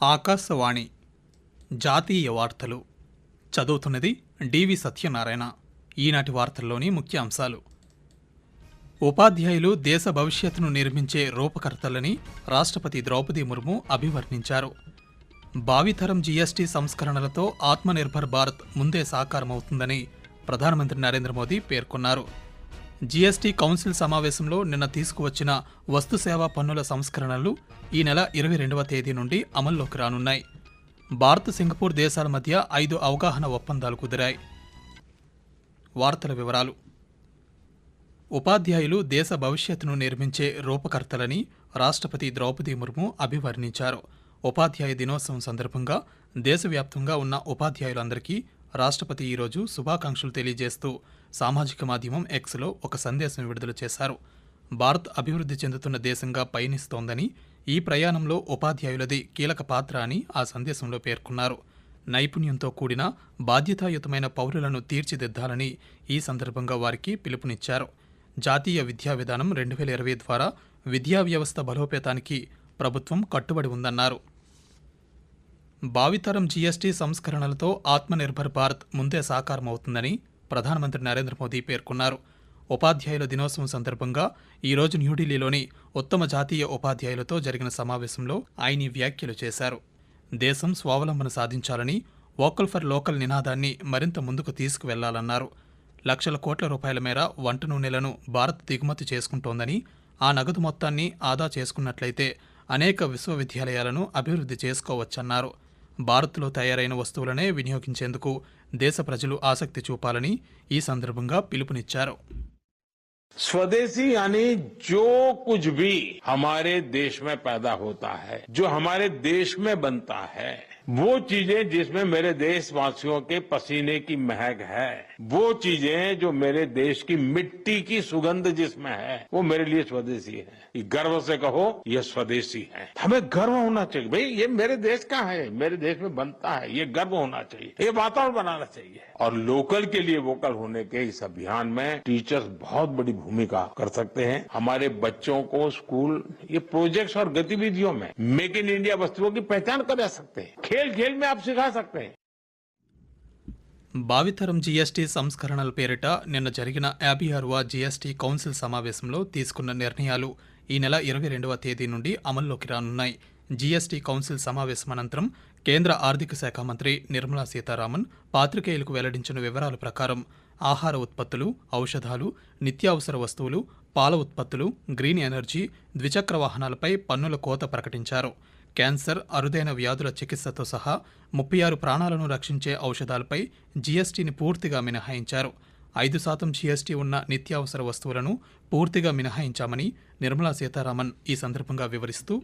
ఆకాశవాణి జాతీయ వార్తలు. చదువుతున్నది డివి సత్యనారాయణ. ఈనాటి వార్తల్లోని ముఖ్య అంశాలు ఉపాధ్యాయులు దేశ భవిష్యత్తును నిర్మించే రూపకర్తలని రాష్ట్రపతి ద్రౌపది ముర్ము అభివర్ణించారు. భావితరం జీఎస్టీ సంస్కరణలతో ఆత్మనిర్భర్ భారత్ ముందే సాకారమవుతుందని ప్రధానమంత్రి నరేంద్ర మోదీ పేర్కొన్నారు. జీఎస్టీ కౌన్సిల్ సమావేశంలో నిన్న తీసుకువచ్చిన వస్తుసేవా పన్నుల సంస్కరణలు ఈ నెల ఇరవై రెండవ తేదీ నుండి అమల్లోకి రానున్నాయి. భారత్ సింగపూర్ దేశాల మధ్య ఐదు అవగాహన ఒప్పందాలు కుదిరాయి. వార్తల వివరాలు. ఉపాధ్యాయులు దేశ భవిష్యత్తును నిర్మించే రూపకర్తలని రాష్ట్రపతి ద్రౌపది ముర్ము అభివర్ణించారు. ఉపాధ్యాయ దినోత్సవం సందర్భంగా దేశవ్యాప్తంగా ఉన్న ఉపాధ్యాయులందరికీ రాష్ట్రపతి ఈరోజు శుభాకాంక్షలు తెలియజేస్తూ సామాజిక మాధ్యమం ఎక్స్లో ఒక సందేశం విడుదల చేశారు. భారత్ అభివృద్ధి చెందుతున్న దేశంగా పయనిస్తోందని ఈ ప్రయాణంలో ఉపాధ్యాయులది కీలక పాత్ర అని ఆ సందేశంలో పేర్కొన్నారు. నైపుణ్యంతో కూడిన బాధ్యతాయుతమైన పౌరులను తీర్చిదిద్దాలని ఈ సందర్భంగా వారికి పిలుపునిచ్చారు. జాతీయ విద్యా విధానం రెండు వేల ఇరవై ద్వారా విద్యా వ్యవస్థ బలోపేతానికి ప్రభుత్వం కట్టుబడి ఉందన్నారు. భావితరం జీఎస్టీ సంస్కరణలతో ఆత్మనిర్భర్ భారత్ ముందే సాకారమవుతుందని ప్రధానమంత్రి నరేంద్ర మోదీ పేర్కొన్నారు. ఉపాధ్యాయుల దినోత్సవం సందర్భంగా ఈరోజు న్యూఢిల్లీలోని ఉత్తమ జాతీయ ఉపాధ్యాయులతో జరిగిన సమావేశంలో ఆయన ఈ వ్యాఖ్యలు చేశారు. దేశం స్వావలంబన సాధించాలని వోకల్ ఫర్ లోకల్ నినాదాన్ని మరింత ముందుకు తీసుకువెళ్ళాలన్నారు. లక్షల కోట్ల రూపాయల మేర వంట నూనెలను భారత్ దిగుమతి చేసుకుంటోందని ఆ నగదు మొత్తాన్ని ఆదా చేసుకున్నట్లయితే అనేక విశ్వవిద్యాలయాలను అభివృద్ధి చేసుకోవచ్చన్నారు. భారత్లో తయారైన వస్తువులనే వినియోగించేందుకు దేశ ప్రజలు ఆసక్తి చూపాలని ఈ సందర్భంగా పిలుపునిచ్చారు स्वदेशी यानी जो कुछ भी हमारे देश में पैदा होता है जो हमारे देश में बनता है वो चीज़ें जिसमें मेरे देशवासियों के पसीने की महक है। वो चीज़ें जो मेरे देश की मिट्टी की सुगंध जिसमें है, वो मेरे लिए स्वदेशी है। गर्व से कहो, ये स्वदेशी है। हमें गर्व होना चाहिए। भाई, ये मेरे देश का है, मेरे देश में बनता है, ये गर्व होना चाहिए। ये वातावरण बनाना चाहिए। और लोकल के लिए वोकल होने के इस अभियान में टीचर्स बहुत बड़ी भूमिका कर सकते हैं। हमारे बच्चों को स्कूल, ये प्रोजेक्ट्स और गतिविधियों में मेक इन इंडिया वस्तुओं की पहचान करा सकते हैं। खेल खेल में आप सिखा सकते हैं భావితరం జీఎస్టీ సంస్కరణల పేరిట నిన్న జరిగిన యాభై ఆరవ జీఎస్టీ కౌన్సిల్ సమావేశంలో తీసుకున్న నిర్ణయాలు ఈ నెల ఇరవై రెండవ తేదీ నుండి అమల్లోకి రానున్నాయి జీఎస్టీ కౌన్సిల్ సమావేశం అనంతరం కేంద్ర ఆర్థిక శాఖ మంత్రి నిర్మలా సీతారామన్ పాత్రికేయులకు వెల్లడించిన వివరాల ప్రకారం ఆహార ఉత్పత్తులు ఔషధాలు నిత్యావసర వస్తువులు పాల ఉత్పత్తులు గ్రీన్ ఎనర్జీ ద్విచక్ర వాహనాలపై పన్నుల కోత ప్రకటించారు క్యాన్సర్ అరుదైన వ్యాధుల చికిత్సతో సహా ముప్పై ఆరు ప్రాణాలను రక్షించే ఔషధాలపై జీఎస్టీని పూర్తిగా మినహాయించారు. ఐదు శాతం జీఎస్టీ ఉన్న నిత్యావసర వస్తువులను పూర్తిగా మినహాయించామని నిర్మలా సీతారామన్ ఈ సందర్భంగా వివరిస్తూ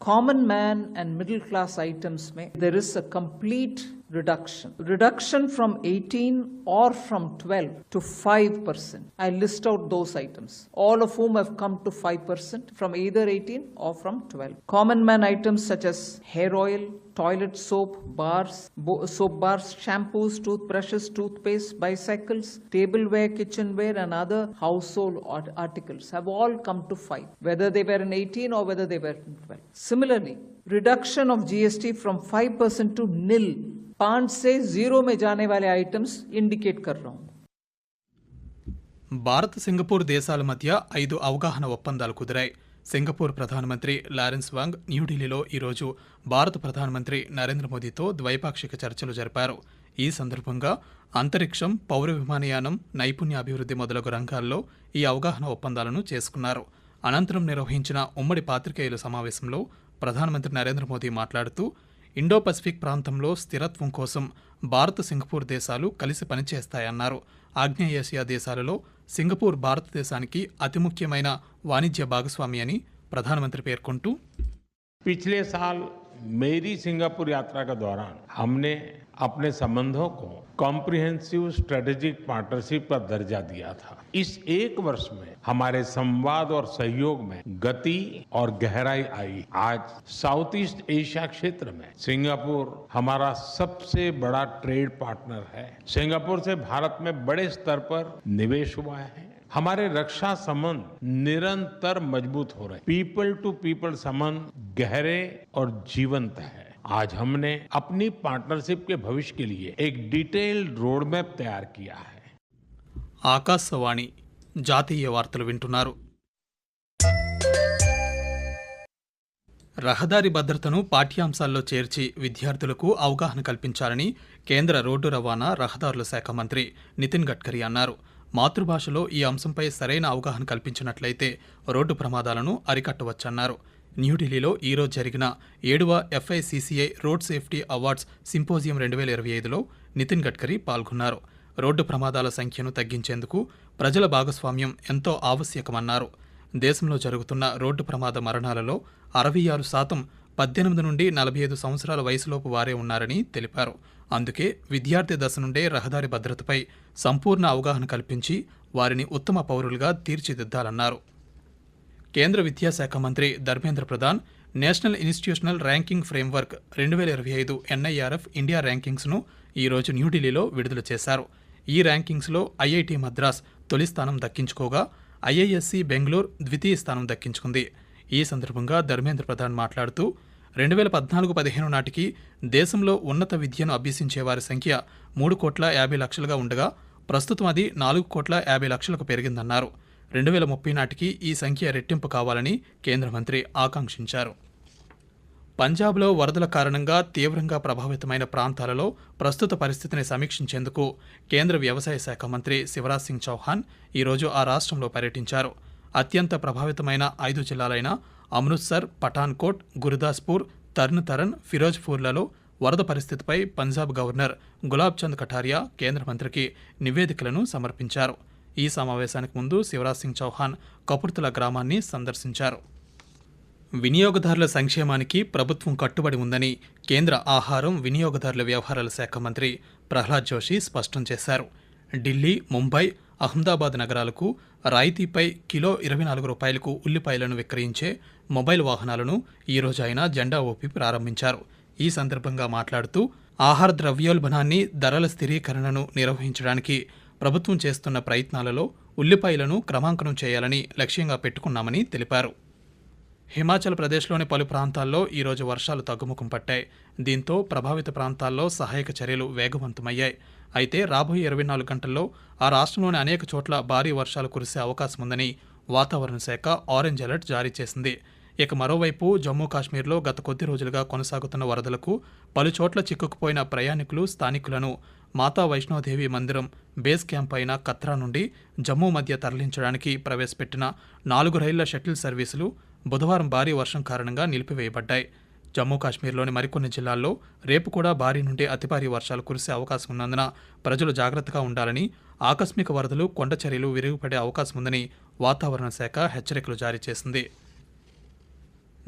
common man and middle class items may is a complete reduction. Reduction from 18 or from 12 to 5% i list out those items. All of whom have come to 5% from either 18 or from 12 common man items such as hair oil toilet soap bars soap bars shampoos toothbrushes toothpaste bicycles tableware kitchenware and other household art- articles have all come to 5 whether they were in 18 or whether they were in 12 similarly reduction of gst from 5% to nil पांच से zero में जाने वाले items indicate कर रहा हूं Bharat Singapore దేశాల మధ్య ఐదు అవగాహన ఒప్పందాలు కుదిరాయి సింగపూర్ ప్రధానమంత్రి లారెన్స్ వాంగ్ న్యూఢిల్లీలో ఈరోజు భారత ప్రధానమంత్రి నరేంద్ర మోదీతో ద్వైపాక్షిక చర్చలు జరిపారు ఈ సందర్భంగా అంతరిక్షం పౌర విమానయానం నైపుణ్యాభివృద్ధి మొదలగు రంగాల్లో ఈ అవగాహన ఒప్పందాలను చేసుకున్నారు అనంతరం నిర్వహించిన ఉమ్మడి పాత్రికేయుల సమావేశంలో ప్రధానమంత్రి నరేంద్ర మోదీ మాట్లాడుతూ ఇండో పసిఫిక్ ప్రాంతంలో స్థిరత్వం కోసం భారత్ సింగపూర్ దేశాలు కలిసి పనిచేస్తాయన్నారు ఆగ్నేయాసియా దేశాలలో సింగపూర్ భారతదేశానికి అతి ముఖ్యమైన వాణిజ్య భాగస్వామి అని ప్రధానమంత్రి పేర్కొంటూ पिछले साल मेरी सिंगापुर यात्रा के दौरान हमने अपने संबंधों को कॉम्प्रिहेंसिव स्ट्रेटेजिक पार्टनरशिप का दर्जा दिया था। इस एक वर्ष में हमारे संवाद और सहयोग में गति और गहराई आई। आज साउथ ईस्ट एशिया क्षेत्र में सिंगापुर हमारा सबसे बड़ा ट्रेड पार्टनर है। सिंगापुर से भारत में बड़े स्तर पर निवेश हुआ है। हमारे रक्षा संबंध निरंतर मज़बूत हो रहे पीपल टू पीपल संबंध गहरे और जीवंत है। आज हमने अपनी पार्टनरशिप के भविष्य के लिए एक डिटेल्ड रोड मैप तैयार किया है ఆకాశవాణి జాతీయ వార్తలు వింటున్నారు రహదారి భద్రతను పాఠ్యాంశాల్లో చేర్చి విద్యార్థులకు అవగాహన కల్పించాలని కేంద్ర రోడ్డు రవాణా రహదారుల శాఖ మంత్రి నితిన్ గడ్కరీ అన్నారు మాతృభాషలో ఈ అంశంపై సరైన అవగాహన కల్పించినట్లయితే రోడ్డు ప్రమాదాలను అరికట్టవచ్చన్నారు న్యూఢిల్లీలో ఈరోజు జరిగిన ఏడవ FICCI road safety awards symposium రెండు వేల ఇరవై ఐదులో నితిన్ గడ్కరీ పాల్గొన్నారు. రోడ్డు ప్రమాదాల సంఖ్యను తగ్గించేందుకు ప్రజల భాగస్వామ్యం ఎంతో ఆవశ్యకమన్నారు. దేశంలో జరుగుతున్న రోడ్డు ప్రమాద మరణాలలో అరవై ఆరు శాతం పద్దెనిమిది నుండి నలభై ఐదు సంవత్సరాల వయసులోపు వారే ఉన్నారని తెలిపారు. అందుకే విద్యార్థి దశ నుండే రహదారి భద్రతపై సంపూర్ణ అవగాహన కల్పించి వారిని ఉత్తమ పౌరులుగా తీర్చిదిద్దాలన్నారు. కేంద్ర విద్యాశాఖ మంత్రి Dharmendra Pradhan national institutional ranking framework రెండు వేల ఇరవై ఐదు ఎన్ఐఆర్ఎఫ్ ఇండియా ర్యాంకింగ్స్ను ఈరోజు న్యూఢిల్లీలో విడుదల చేశారు. ఈ ర్యాంకింగ్స్లో ఐఐటి మద్రాస్ తొలి స్థానం దక్కించుకోగా ఐఐఎస్సి బెంగళూరు ద్వితీయ స్థానం దక్కించుకుంది. ఈ సందర్భంగా ధర్మేంద్ర ప్రధాన్ మాట్లాడుతూ రెండు వేల పద్నాలుగు పదిహేను నాటికి దేశంలో ఉన్నత విద్యను అభ్యసించే వారి సంఖ్య మూడు కోట్ల యాభై లక్షలుగా ఉండగా ప్రస్తుతం అది నాలుగు కోట్ల యాభై లక్షలకు పెరిగిందన్నారు. రెండు వేల ముప్పై నాటికి ఈ సంఖ్య రెట్టింపు కావాలని కేంద్ర మంత్రి ఆకాంక్షించారు. పంజాబ్లో వరదల కారణంగా తీవ్రంగా ప్రభావితమైన ప్రాంతాలలో ప్రస్తుత పరిస్థితిని సమీక్షించేందుకు కేంద్ర వ్యవసాయ శాఖ మంత్రి శివరాజ్ సింగ్ చౌహాన్ ఈరోజు ఆ రాష్ట్రంలో పర్యటించారు. అత్యంత ప్రభావితమైన ఐదు జిల్లాలైన అమృత్సర్ పఠాన్కోట్ గురుదాస్పూర్ తర్న్ తరణ్ ఫిరోజ్పూర్లలో వరద పరిస్థితిపై పంజాబ్ గవర్నర్ గులాబ్ చంద్ కఠారియా కేంద్ర మంత్రికి నివేదికలను సమర్పించారు. ఈ సమావేశానికి ముందు శివరాజ్ సింగ్ చౌహాన్ కపుర్తుల గ్రామాన్ని సందర్శించారు. వినియోగదారుల సంక్షేమానికి ప్రభుత్వం కట్టుబడి ఉందని కేంద్ర ఆహారం వినియోగదారుల వ్యవహారాల శాఖ మంత్రి ప్రహ్లాద్ జోషి స్పష్టం చేశారు. ఢిల్లీ ముంబై అహ్మదాబాద్ నగరాలకు రాయితీపై కిలో ఇరవై నాలుగు రూపాయలకు ఉల్లిపాయలను విక్రయించే మొబైల్ వాహనాలను ఈరోజు ఆయన జెండా ఊపి ప్రారంభించారు. ఈ సందర్భంగా మాట్లాడుతూ ఆహార ద్రవ్యోల్బణాన్ని ధరల స్థిరీకరణను నిర్వహించడానికి ప్రభుత్వం చేస్తున్న ప్రయత్నాలలో ఉల్లిపాయలను క్రమాంకనం చేయాలని లక్ష్యంగా పెట్టుకున్నామని తెలిపారు. హిమాచల్ ప్రదేశ్లోని పలు ప్రాంతాల్లో ఈరోజు వర్షాలు తగ్గుముఖం పట్టాయి. దీంతో ప్రభావిత ప్రాంతాల్లో సహాయక చర్యలు వేగవంతమయ్యాయి. అయితే రాబోయే ఇరవై నాలుగు గంటల్లో ఆ రాష్ట్రంలోని అనేక చోట్ల భారీ వర్షాలు కురిసే అవకాశం ఉందని వాతావరణ శాఖ ఆరెంజ్ అలర్ట్ జారీ చేసింది. ఇక మరోవైపు జమ్మూ కాశ్మీర్లో గత కొద్ది రోజులుగా కొనసాగుతున్న వరదలకు పలుచోట్ల చిక్కుకుపోయిన ప్రయాణికులు స్థానికులను మాతా వైష్ణోదేవి మందిరం బేస్ క్యాంప్ అయిన కత్రా నుండి జమ్మూ మధ్య తరలించడానికి ప్రవేశపెట్టిన నాలుగు రైళ్ళ షటిల్ సర్వీసులు బుధవారం భారీ వర్షం కారణంగా నిలిపివేయబడ్డాయి. జమ్మూ కాశ్మీర్లోని మరికొన్ని జిల్లాల్లో రేపు కూడా భారీ నుండి అతి భారీ వర్షాలు కురిసే అవకాశం ఉన్నందున ప్రజలు జాగ్రత్తగా ఉండాలని ఆకస్మిక వరదలు కొండ చర్యలు విరిగిపడే అవకాశం ఉందని వాతావరణ శాఖ హెచ్చరికలు జారీ చేసింది.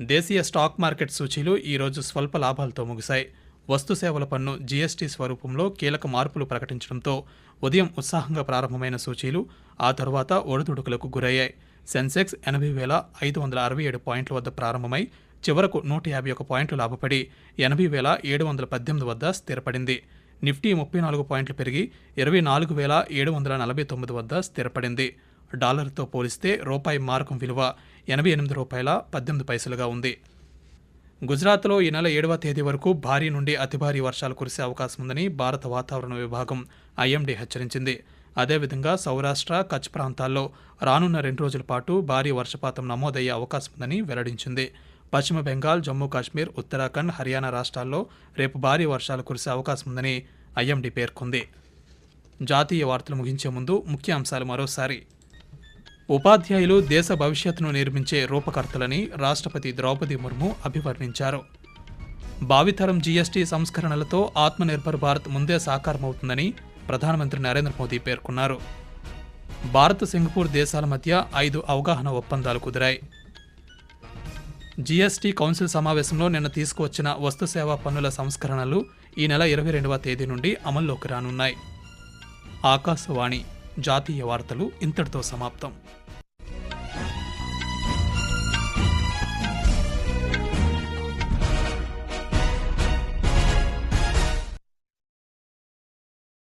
దేశీయ స్టాక్ మార్కెట్ సూచీలు ఈరోజు స్వల్ప లాభాలతో ముగిశాయి. వస్తుసేవల పన్ను జీఎస్టీ స్వరూపంలో కీలక మార్పులు ప్రకటించడంతో ఉదయం ఉత్సాహంగా ప్రారంభమైన సూచీలు ఆ తరువాత ఒడిదుడుకులకు గురయ్యాయి. సెన్సెక్స్ ఎనభై వేల ఐదు వందల అరవై ఏడు పాయింట్ల వద్ద ప్రారంభమై చివరకు నూట యాభై ఒక పాయింట్లు లాభపడి ఎనభై వేల ఏడు వందల పద్దెనిమిది వద్ద స్థిరపడింది. నిఫ్టీ ముప్పై నాలుగు పాయింట్లు పెరిగి ఇరవై నాలుగు వేల ఏడు వందల నలభై తొమ్మిది వద్ద స్థిరపడింది. డాలర్తో పోలిస్తే రూపాయి మార్కం విలువ ఎనభై ఎనిమిది రూపాయల పద్దెనిమిది పైసలుగా ఉంది. గుజరాత్లో ఈ నెల ఏడవ తేదీ వరకు భారీ నుండి అతి భారీ వర్షాలు కురిసే అవకాశం ఉందని భారత వాతావరణ విభాగం ఐఎండీ హెచ్చరించింది. అదేవిధంగా సౌరాష్ట్ర కచ్ ప్రాంతాల్లో రానున్న రెండు రోజుల పాటు భారీ వర్షపాతం నమోదయ్యే అవకాశం ఉందని వెల్లడించింది. పశ్చిమ బెంగాల్ జమ్మూ కాశ్మీర్ ఉత్తరాఖండ్ హర్యానా రాష్ట్రాల్లో రేపు భారీ వర్షాలు కురిసే అవకాశం ఉందని ఐఎండీ పేర్కొంది. జాతీయ వార్తలు ముగించే ముందు ముఖ్య అంశాలు మరోసారి. ఉపాధ్యాయులు దేశ భవిష్యత్తును నిర్మించే రూపకర్తలని రాష్ట్రపతి ద్రౌపది ముర్ము అభివర్ణించారు. భావితరం జీఎస్టీ సంస్కరణలతో ఆత్మనిర్భర్ భారత్ ముందే సాకారమవుతుందని ప్రధానమంత్రి నరేంద్ర మోదీ పేర్కొన్నారు. భారత్ సింగపూర్ దేశాల మధ్య ఐదు అవగాహన ఒప్పందాలు కుదిరాయి. జీఎస్టీ కౌన్సిల్ సమావేశంలో నిన్న తీసుకువచ్చిన వస్తు సేవా పన్నుల సంస్కరణలు ఈ నెల ఇరవై రెండవ తేదీ నుండి అమల్లోకి రానున్నాయి. ఆకాశవాణి జాతీయ వార్తలు ఇంతటితో సమాప్తం.